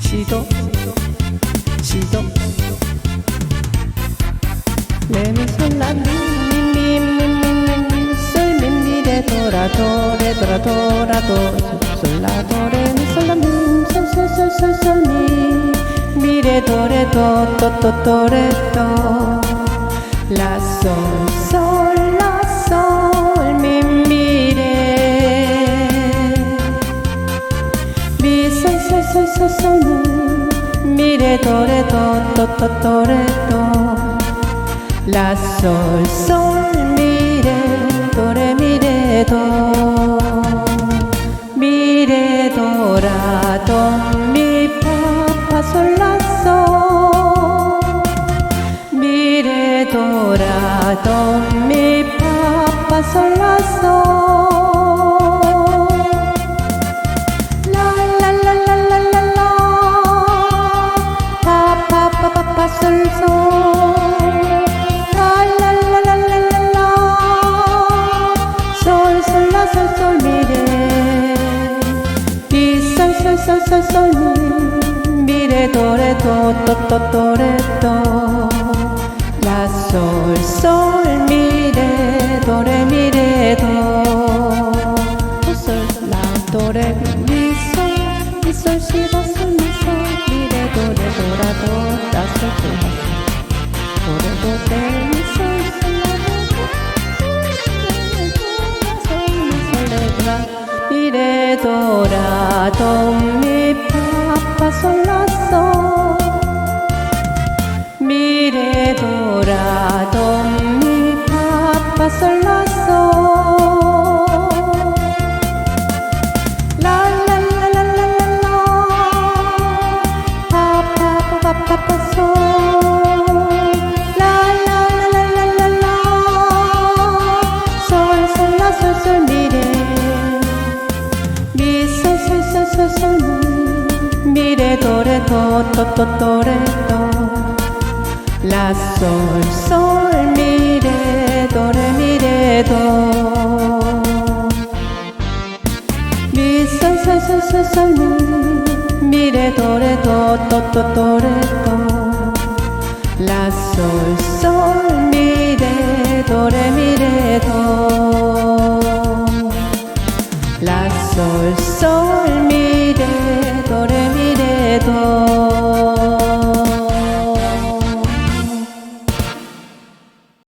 시도 시도. 레미솔라미미미미미미 솔미미 레 도라 도 레 도라 도라 도 솔라 도레 미솔라 미 솔솔솔솔솔미. 미레 도레 도또또 도레 도. 라솔솔 라솔 미레 도레 도또또 도레 도 라솔솔 미레 도레 미레 도 미레 도라 도 미 파파 솔라솔 미레 도라 도 미 파파 솔라솔 미솔솔솔솔솔 미레 도레 도또또 도레 도 도라. 도미 파파 미레 도라. 도미 파파 솔라솔 미솔솔솔솔솔 미레 도레 도또또 도레 도 라솔솔 미레 도레 미레 도. 미솔솔솔솔솔 미레 도레 라솔솔 미레 도레 미레 도